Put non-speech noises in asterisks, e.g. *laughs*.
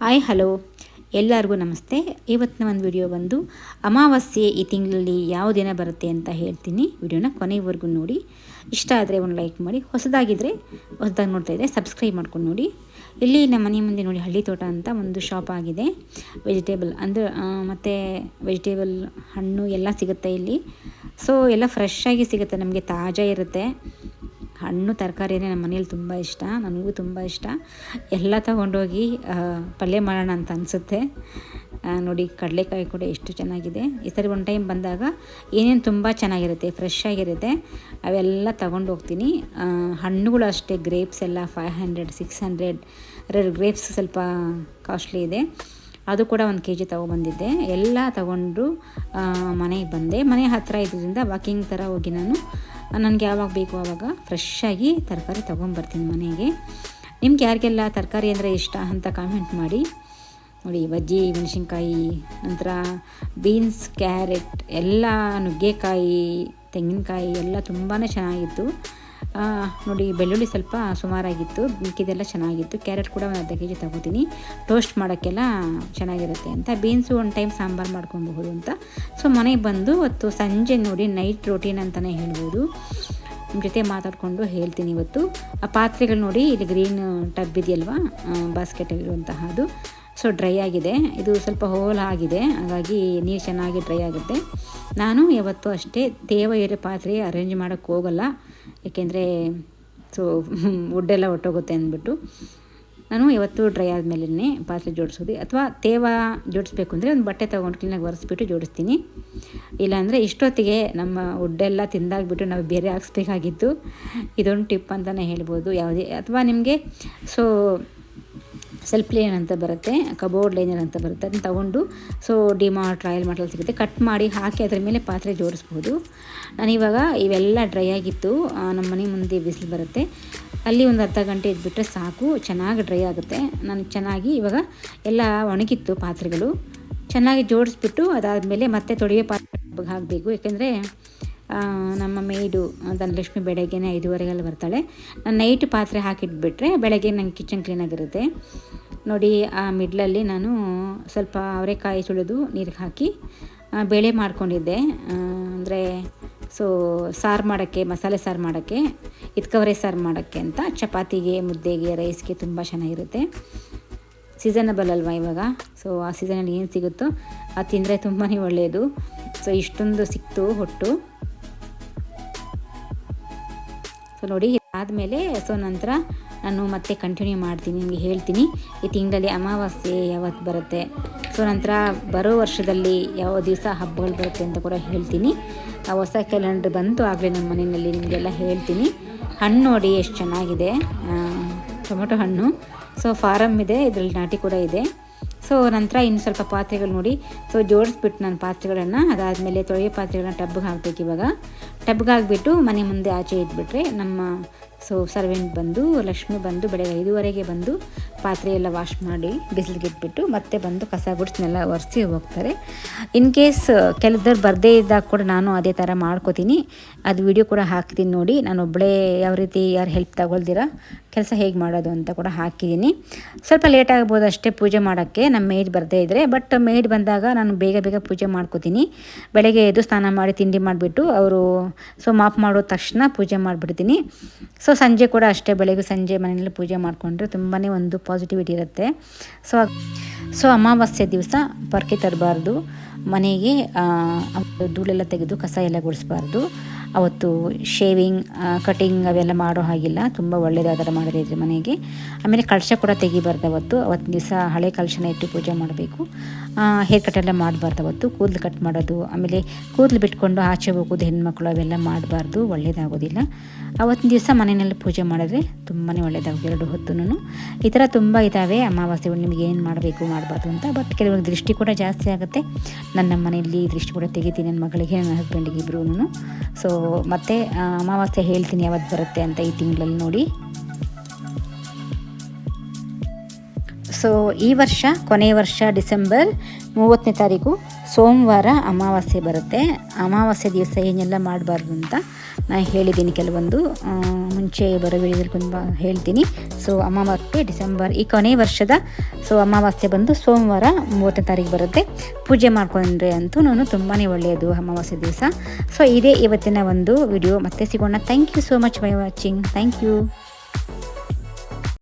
Hi hello ಎಲ್ಲರಿಗೂ ನಮಸ್ತೆ. ಇವತ್ತಿನ ಒಂದು ವಿಡಿಯೋ ಬಂದು ಅಮಾವಾಸ್ಯೆ ಈ ತಿಂಗಳಲ್ಲಿ ಯಾವ ದಿನ ಬರುತ್ತೆ ಅಂತ ಹೇಳ್ತೀನಿ. ವಿಡಿಯೋನ ಕೊನೆವರೆಗೂ ನೋಡಿ. ಇಷ್ಟ ಆದರೆ ಒಂದು ಲೈಕ್ ಮಾಡಿ. ಹೊಸದಾಗಿದ್ದರೆ ಹೊಸದಾಗಿ ನೋಡ್ತಾ ಇದ್ದರೆ ಸಬ್ಸ್ಕ್ರೈಬ್ ಮಾಡ್ಕೊಂಡು ನೋಡಿ. ಇಲ್ಲಿ ನಮ್ಮ ಮನೆ ಮುಂದೆ ನೋಡಿ ಹಳ್ಳಿ ತೋಟ ಅಂತ ಒಂದು ಶಾಪ್ ಆಗಿದೆ. ವೆಜಿಟೇಬಲ್ ಅಂದರೆ ಮತ್ತು ವೆಜಿಟೇಬಲ್ ಹಣ್ಣು ಎಲ್ಲ ಸಿಗುತ್ತೆ ಇಲ್ಲಿ. ಸೊ ಎಲ್ಲ ಫ್ರೆಶ್ ಆಗಿ ಸಿಗುತ್ತೆ. ನಮಗೆ ತಾಜಾ ಇರುತ್ತೆ. ಹಣ್ಣು, ತರಕಾರಿ ಅಂದರೆ ನಮ್ಮ ಮನೇಲಿ ತುಂಬ ಇಷ್ಟ, ನನಗೂ ತುಂಬ ಇಷ್ಟ. ಎಲ್ಲ ತಗೊಂಡೋಗಿ ಪಲ್ಯ ಮಾಡೋಣ ಅಂತ ಅನಿಸುತ್ತೆ. ನೋಡಿ ಕಡಲೆಕಾಯಿ ಕೂಡ ಎಷ್ಟು ಚೆನ್ನಾಗಿದೆ. ಈ ಸರಿ ಒಂದು ಟೈಮ್ ಬಂದಾಗ ಏನೇನು ತುಂಬ ಚೆನ್ನಾಗಿರುತ್ತೆ ಫ್ರೆಶ್ ಆಗಿರುತ್ತೆ, ಅವೆಲ್ಲ ತಗೊಂಡು ಹೋಗ್ತೀನಿ ಹಣ್ಣುಗಳು ಅಷ್ಟೇ ಗ್ರೇಪ್ಸ್ ಎಲ್ಲ five hundred six hundred grapes ಸ್ವಲ್ಪ ಕಾಸ್ಟ್ಲಿ ಇದೆ. ಅದು ಕೂಡ ಒಂದು ಕೆ ಜಿ ತೊಗೊಬಂದಿದ್ದೆ. ಎಲ್ಲ ತಗೊಂಡು ಮನೆಗೆ ಬಂದೆ. ಮನೆ ಹತ್ತಿರ ಇದ್ದರಿಂದ ವಾಕಿಂಗ್ ಥರ ಹೋಗಿ ನಾನು, ನನಗೆ ಯಾವಾಗ ಬೇಕು ಆವಾಗ ಫ್ರೆಶ್ಶಾಗಿ ತರಕಾರಿ ತೊಗೊಂಬರ್ತೀನಿ ಮನೆಗೆ. ನಿಮ್ಗೆ ಯಾರಿಗೆಲ್ಲ ತರಕಾರಿ ಅಂದರೆ ಇಷ್ಟ ಅಂತ ಕಾಮೆಂಟ್ ಮಾಡಿ. ನೋಡಿ, ಬಜ್ಜಿ ಮೆಣಸಿನ್ಕಾಯಿ ನಂತರ ಬೀನ್ಸ್ ಕ್ಯಾರೆಟ್ ಎಲ್ಲ ನುಗ್ಗೆಕಾಯಿ, ತೆಂಗಿನಕಾಯಿ ಎಲ್ಲ ತುಂಬಾ ಚೆನ್ನಾಗಿತ್ತು. ನೋಡಿ ಬೆಳ್ಳುಳ್ಳಿ ಸ್ವಲ್ಪ ಸುಮಾರಾಗಿತ್ತು. ಮಿಕ್ಕಿದೆಲ್ಲ ಚೆನ್ನಾಗಿತ್ತು. ಕ್ಯಾರೆಟ್ ಕೂಡ ಒಂದು ಅರ್ಧ ಕೆ ಜಿ ತಗೋತೀನಿ. ಟೋಸ್ಟ್ ಮಾಡೋಕ್ಕೆಲ್ಲ ಚೆನ್ನಾಗಿರುತ್ತೆ ಅಂತ. ಬೀನ್ಸು ಒಂದು ಟೈಮ್ ಸಾಂಬಾರು ಮಾಡ್ಕೊಬಹುದು ಅಂತ. ಸೊ ಮನೆಗೆ ಬಂದು ಇವತ್ತು ಸಂಜೆ ನೋಡಿ ನೈಟ್ ರೋಟೀನ್ ಅಂತಲೇ ಹೇಳ್ಬೋದು. ನಿಮ್ಮ ಜೊತೆ ಮಾತಾಡಿಕೊಂಡು ಹೇಳ್ತೀನಿ ಇವತ್ತು. ಆ ಪಾತ್ರೆಗಳು ನೋಡಿ, ಇಲ್ಲಿ ಗ್ರೀನ್ ಟಬ್ ಇದೆಯಲ್ವಾ? ಬಾಸ್ಕೆಟಲ್ಲಿರುವಂತಹ ಅದು ಸೊ ಡ್ರೈ ಆಗಿದೆ. ಇದು ಸ್ವಲ್ಪ ಹೋಲ್ ಆಗಿದೆ. ಹಾಗಾಗಿ ನೀರು ಚೆನ್ನಾಗಿ ಡ್ರೈ ಆಗುತ್ತೆ. ನಾನು ಯಾವತ್ತೂ ಅಷ್ಟೇ ದೇವ ಇರೋ ಪಾತ್ರೆ ಅರೇಂಜ್ ಮಾಡೋಕ್ಕೆ ಹೋಗಲ್ಲ. ಏಕೆಂದರೆ ಸೊ ವುಡ್ಡೆಲ್ಲ *laughs* ಒಟ್ಟೋಗುತ್ತೆ ಅಂದ್ಬಿಟ್ಟು. ನಾನು ಇವತ್ತು ಡ್ರೈ ಆದಮೇಲೆ ಪಾತ್ರೆ ಜೋಡಿಸೋದು. ಅಥವಾ ತೇವ ಜೋಡಿಸ್ಬೇಕು ಅಂದರೆ ಒಂದು ಬಟ್ಟೆ ತೊಗೊಂಡು ಕ್ಲೀನಾಗಿ ಒರೆಸ್ಬಿಟ್ಟು ಜೋಡಿಸ್ತೀನಿ. ಇಲ್ಲಾಂದರೆ ಇಷ್ಟೊತ್ತಿಗೆ ನಮ್ಮ ವುಡ್ಡೆಲ್ಲ ತಿಂದಾಗ್ಬಿಟ್ಟು ನಾವು ಬೇರೆ ಹಾಕ್ಸ್ಬೇಕಾಗಿತ್ತು ಇದೊಂದು ಟಿಪ್ ಅಂತಲೇ ಹೇಳ್ಬೋದು. ಯಾವುದೇ, ಅಥವಾ ನಿಮಗೆ ಸೊ ಸೆಲ್ಫ್ ಲೈನರ್ ಅಂತ ಬರುತ್ತೆ ಕಬೋರ್ಡ್ ಲೈನರ್ ಅಂತ ಬರುತ್ತೆ, ಅದನ್ನ ತಗೊಂಡು ಸೊ ಡಿಮಾರ್ಟ್ ರಾಯಲ್ ಮಾರ್ಟಲ್ಲಿ ಸಿಗುತ್ತೆ. ಕಟ್ ಮಾಡಿ ಹಾಕಿ ಅದರ ಮೇಲೆ ಪಾತ್ರೆ ಜೋಡಿಸ್ಬೋದು. ನಾನಿವಾಗ ಇವೆಲ್ಲ ಡ್ರೈ ಆಗಿತ್ತು ನಮ್ಮ ಮನೆ ಮುಂದೆ ಬಿಸಿಲು ಬರುತ್ತೆ. ಅಲ್ಲಿ ಒಂದು ಅರ್ಧ ಗಂಟೆ ಇದ್ಬಿಟ್ರೆ ಸಾಕು, ಚೆನ್ನಾಗಿ ಡ್ರೈ ಆಗುತ್ತೆ. ನಾನು ಚೆನ್ನಾಗಿ ಇವಾಗ ಎಲ್ಲ ಒಣಗಿತ್ತು ಪಾತ್ರೆಗಳು. ಚೆನ್ನಾಗಿ ಜೋಡಿಸ್ಬಿಟ್ಟು ಅದಾದಮೇಲೆ ಮತ್ತೆ ತೊಡಿಗೆ ಪಾತ್ರೆ ಹಾಕಬೇಕು, ಯಾಕೆಂದರೆ ನಮ್ಮ ಮೇಯ್ಡು ಧನಲಕ್ಷ್ಮಿ ಬೆಳಗ್ಗೆನೇ ಐದುವರೆಗೆಲ್ಲ ಬರ್ತಾಳೆ. ನಾನು ನೈಟ್ ಪಾತ್ರೆ ಹಾಕಿಟ್ಬಿಟ್ರೆ ಬೆಳಗ್ಗೆ ನಂಗೆ ಕಿಚನ್ ಕ್ಲೀನಾಗಿರುತ್ತೆ ನೋಡಿ, ಆ ಮಿಡ್ಲಲ್ಲಿ ನಾನು ಸ್ವಲ್ಪ ಅವರೆಕಾಯಿ ಸುಳಿದು ನೀರಿಗೆ ಹಾಕಿ ಬೇಳೆ ಮಾಡ್ಕೊಂಡಿದ್ದೆ. ಅಂದರೆ ಸೊ ಸಾರು ಮಾಡೋಕ್ಕೆ, ಮಸಾಲೆ ಸಾರು ಮಾಡೋಕ್ಕೆ ಇತ್ಕವರೆ ಸಾರು ಮಾಡೋಕ್ಕೆ ಅಂತ ಚಪಾತಿಗೆ, ಮುದ್ದೆಗೆ ರೈಸ್ಗೆ ತುಂಬ ಚೆನ್ನಾಗಿರುತ್ತೆ. ಸೀಸನಬಲ್ ಅಲ್ವಾ ಇವಾಗ? ಸೊ ಆ ಸೀಸನಲ್ಲಿ ಏನು ಸಿಗುತ್ತೋ, ಅದು ತಿಂದರೆ ತುಂಬಾ ಒಳ್ಳೆಯದು ಸೊ ಇಷ್ಟೊಂದು ಸಿಕ್ತು ಹೊಟ್ಟು. ಸೊ ನೋಡಿ ಆದಮೇಲೆ ಸೊ ನಂತರ ನಾನು ಮತ್ತೆ ಕಂಟಿನ್ಯೂ ಮಾಡ್ತೀನಿ, ನಿಮಗೆ ಹೇಳ್ತೀನಿ. ಈ ತಿಂಗಳಲ್ಲಿ ಅಮಾವಾಸ್ಯೆ ಯಾವತ್ತು ಬರುತ್ತೆ? ಸೊ ನಂತರ ಬರೋ ವರ್ಷದಲ್ಲಿ ಯಾವ ದಿವಸ ಹಬ್ಬಗಳು ಬರುತ್ತೆ ಅಂತ ಕೂಡ ಹೇಳ್ತೀನಿ. ಆ ಹೊಸ ಕ್ಯಾಲೆಂಡ್ರ್ ಬಂತು ಆಗಲೇ ನಮ್ಮ ಮನೆಯಲ್ಲಿ ನಿಮಗೆಲ್ಲ ಹೇಳ್ತೀನಿ. ಹಣ್ಣು ನೋಡಿ, ಎಷ್ಟು ಚೆನ್ನಾಗಿದೆ. ಟೊಮೊಟೊ ಹಣ್ಣು. ಸೊ ಫಾರಮ್ ಇದೆ, ಇದರಲ್ಲಿ ನಾಟಿ ಕೂಡ ಇದೆ. ಸೊ ನಂತರ ಇನ್ನು ಸ್ವಲ್ಪ ಪಾತ್ರೆಗಳು ನೋಡಿ. ಸೊ ಜೋಡಿಸ್ಬಿಟ್ಟು ನಾನು ಪಾತ್ರೆಗಳನ್ನು, ಅದಾದಮೇಲೆ ತೊಳೆಯೋ ಪಾತ್ರೆಗಳನ್ನ ಟಬ್ಗೆ ಹಾಕ್ಬೇಕು ಇವಾಗ. ಟಬ್ಗೆ ಹಾಕ್ಬಿಟ್ಟು ಮನೆ ಮುಂದೆ ಆಚೆ ಇಟ್ಬಿಟ್ರೆ ನಮ್ಮ ಸೊ ಸರ್ವೆಂಟ್ ಬಂದು ಲಕ್ಷ್ಮಿ ಬಂದು, ಬೆಳಗ್ಗೆ ಐದುವರೆಗೆ ಬಂದು, ಪಾತ್ರೆ ಎಲ್ಲ ವಾಶ್ ಮಾಡಿ, ಬಿಸಿಲಿಗೆ ಇಟ್ಬಿಟ್ಟು, ಮತ್ತೆ ಬಂದು ಕಸ ಗುಡ್ಸ್ನೆಲ್ಲ ಒರೆಸಿ ಹೋಗ್ತಾರೆ. ಇನ್ ಕೇಸ್ ಕೆಲವ್ರು ಬರದೇ ಇದ್ದಾಗ ಕೂಡ ನಾನು ಅದೇ ಥರ ಮಾಡ್ಕೋತೀನಿ. ಅದು ವಿಡಿಯೋ ಕೂಡ ಹಾಕ್ತೀನಿ ನೋಡಿ. ನಾನು ಒಬ್ಬಳೇ ಯಾವ ರೀತಿ ಯಾರು ಹೆಲ್ಪ್ ತಗೊಳ್ದಿರ, ಕೆಲಸ ಹೇಗೆ ಮಾಡೋದು ಅಂತ ಕೂಡ ಹಾಕಿದ್ದೀನಿ. ಸ್ವಲ್ಪ ಲೇಟ್ ಆಗ್ಬೋದು ಅಷ್ಟೇ ಪೂಜೆ ಮಾಡೋಕ್ಕೆ, ನಮ್ಮ ಮೇಡ್ ಬರದೇ ಇದ್ದರೆ ಬಟ್ ಮೇಡ್ ಬಂದಾಗ ನಾನು ಬೇಗ ಬೇಗ ಪೂಜೆ ಮಾಡ್ಕೋತೀನಿ. ಬೆಳಗ್ಗೆ ಎದ್ದು ಸ್ನಾನ ಮಾಡಿ ತಿಂಡಿ ಮಾಡಿಬಿಟ್ಟು, ಅವರು ಸೊ ಮಾಪ್ ಮಾಡೋ ತಕ್ಷಣ ಪೂಜೆ ಮಾಡಿಬಿಡ್ತೀನಿ. ಸೊ ಸಂಜೆ ಕೂಡ ಅಷ್ಟೇ, ಬೆಳಗ್ಗೆ ಸಂಜೆ ಮನೆಯಲ್ಲಿ ಪೂಜೆ ಮಾಡಿಕೊಂಡ್ರೆ ತುಂಬಾ ಒಂದು ಪಾಸಿಟಿವಿಟಿ ಇರುತ್ತೆ. ಸೊ ಸೊ ಅಮಾವಾಸ್ಯೆ ದಿವಸ ಪರ್ಕೆ ತರಬಾರ್ದು. ಮನೆಗೆ ಧೂಳೆಲ್ಲ ತೆಗೆದು ಕಸ ಎಲ್ಲ ಗುಡಿಸ್ಬಾರ್ದು. ಅವತ್ತು ಶೇವಿಂಗ್ ಕಟಿಂಗ್ ಅವೆಲ್ಲ ಮಾಡೋ ಹಾಗಿಲ್ಲ. ತುಂಬ ಒಳ್ಳೆಯದು ಆ ಮಾಡಿದ್ರೆ ಮನೆಗೆ. ಆಮೇಲೆ ಕಳಶ ಕೂಡ ತೆಗಿಬಾರ್ದು ಅವತ್ತು. ಅವತ್ತಿನ ದಿವಸ ಹಳೆ ಕಳಶನ ಇಟ್ಟು ಪೂಜೆ ಮಾಡಬೇಕು. ಹೇರ್ ಕಟ್ ಎಲ್ಲ ಮಾಡಬಾರ್ದು ಅವತ್ತು. ಕೂದಲು ಕಟ್ ಮಾಡೋದು. ಆಮೇಲೆ ಕೂದಲು ಬಿಟ್ಕೊಂಡು ಆಚೆ ಹೋಗೋದು, ಹೆಣ್ಮಕ್ಳು ಅವೆಲ್ಲ ಮಾಡಬಾರ್ದು. ಒಳ್ಳೆಯದಾಗೋದಿಲ್ಲ ಅವತ್ತಿನ ದಿವಸ ಮನೆಯಲ್ಲಿ ಪೂಜೆ ಮಾಡಿದ್ರೆ ತುಂಬಾ ಒಳ್ಳೆಯದಾಗುತ್ತೆ ಎರಡು ಹೊತ್ತು ಈ ಥರ ತುಂಬ ಇದ್ದಾವೆ. ಅಮಾವಾಸ್ಯೆ ನಿಮಗೆ ಏನು ಮಾಡಬೇಕು, ಮಾಡಬಾರ್ದು ಅಂತ. ಬಟ್ ಕೆಲವೊಂದು ದೃಷ್ಟಿ ಕೂಡ ಜಾಸ್ತಿ ಆಗುತ್ತೆ. ನನ್ನ ಮನೆಯಲ್ಲಿ ದೃಷ್ಟಿ ಕೂಡ ತೆಗಿತೀನಿ. ನನ್ನ ಮಗಳಿಗೆ, ನನ್ನ ಹಸ್ಬೆಂಡಿಗೆ ಇಬ್ಬರೂ ಸೊ ಮತ್ತೆ ಅಮಾವಾಸ್ಯೆ ಹೇಳ್ತೀನಿ ಯಾವತ್ತು ಬರುತ್ತೆ ಅಂತ ಈ ತಿಂಗಳಲ್ಲಿ ನೋಡಿ. ಸೊ ಈ ವರ್ಷ, ಕೊನೆಯ ವರ್ಷ ಡಿಸೆಂಬರ್ ಮೂವತ್ತನೇ ತಾರೀಕು ಸೋಮವಾರ ಅಮಾವಾಸ್ಯೆ ಬರುತ್ತೆ. ಅಮಾವಾಸ್ಯೆ ದಿವಸ ಏನೆಲ್ಲ ಮಾಡಬಾರ್ದು ಅಂತ ನಾನು ಹೇಳಿದ್ದೀನಿ ಕೆಲವೊಂದು ಮುಂಚೆ ಬರೋ ವಿಡಿಯೋದಲ್ಲಿ ತುಂಬ ಹೇಳ್ತೀನಿ. ಸೊ, ಅಮಾವಾಸ್ಯೆ, ಡಿಸೆಂಬರ್ ಈ ಕೊನೆ ವರ್ಷದ, ಸೊ, ಅಮಾವಾಸ್ಯೆ ಬಂದು ಸೋಮವಾರ ಮೂವತ್ತನೇ ತಾರೀಕು ಬರುತ್ತೆ. ಪೂಜೆ ಮಾಡ್ಕೊಂಡ್ರೆ ಅಂತೂ ನಾನು ತುಂಬಾ ಒಳ್ಳೆಯದು ಅಮಾವಾಸ್ಯೆ ದಿವಸ. ಸೊ, ಇದೇ ಇವತ್ತಿನ ಒಂದು ವಿಡಿಯೋ. ಮತ್ತೆ ಸಿಗೋಣ. Thank you so much bye watching thank you